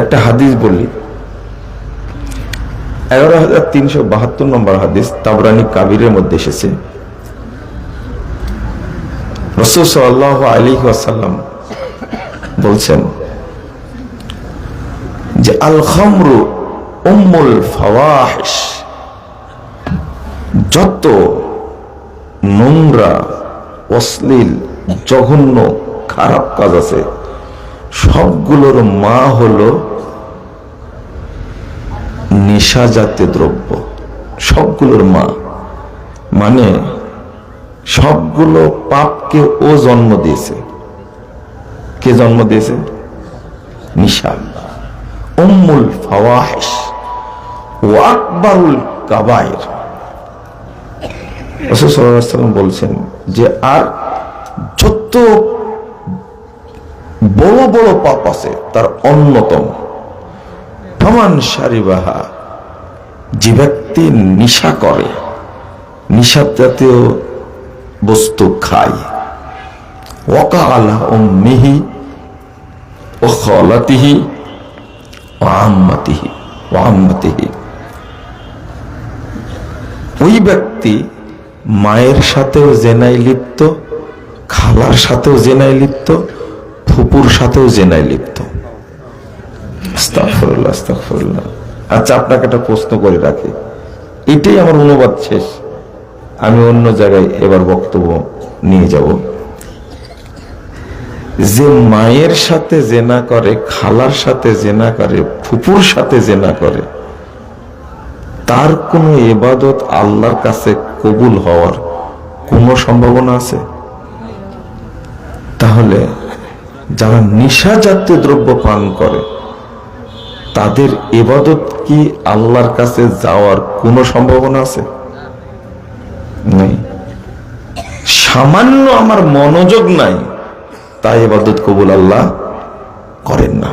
একটা হাদিস বলি। এগারো হাজার তিনশো বাহাত্তর নম্বর হাদিস তাবরানি কাবিরের মধ্যে এসেছে। রসুল বলছেন যে আল খামরু উম্মুল ফাওয়াহিশ। যত নোংরা, অশ্লীল, জঘন্য, খারাপ কাজ আছে, সবগুলোর মা হলো নেশা জাতীয় দ্রব্য। সবগুলোর মা। মানে সবগুলো পাপকে ও জন্ম দিয়েছে। কে জন্ম দিয়েছে? নিশা উম্মুল ফাওয়াহিশ ও আকবরুল কাবায়ের। বলছেন যে, আর যত বড় বড় পাপ আছে, তার অন্যতম প্রমাণ সারিবাহা। যে ব্যক্তি নিশা করে নিশা জাতীয় বস্তু খায়। ওকা আলা মিহি ও খলাতিহি ও আম্মাতিহি ও আম্মাতিহি। ওই ব্যক্তি মায়ের সাথেও জেনাই লিপ্ত, খালার সাথেও জেনাই লিপ্ত, ফুপুর সাথেও জেনাই লিপ্ত। আস্তাগফিরুল্লাহ, আস্তাগফিরুল্লাহ। আচ্ছা আপনাকে একটা প্রশ্ন করে রাখি। এটাই আমার অনুবাদ শেষ। আমি অন্য জায়গায় এবার বক্তব্য নিয়ে যাব। যে মায়ের সাথে জেনা করে খালার সাথে জেনা করে ফুপুর সাথে জেনা করে তার কোনো এবাদত আল্লাহর কাছে কবুল হওয়ার কোনো সম্ভাবনা আছে? তাহলে যারা নিশা জাতীয় দ্রব্য পান করে তাদের এবাদত কি আল্লাহর কাছে যাওয়ার কোনো সম্ভাবনা আছে? নেই। সামান্য আমার মনোযোগ নাই, তাই এবাদত কবুল আল্লাহ করেন না।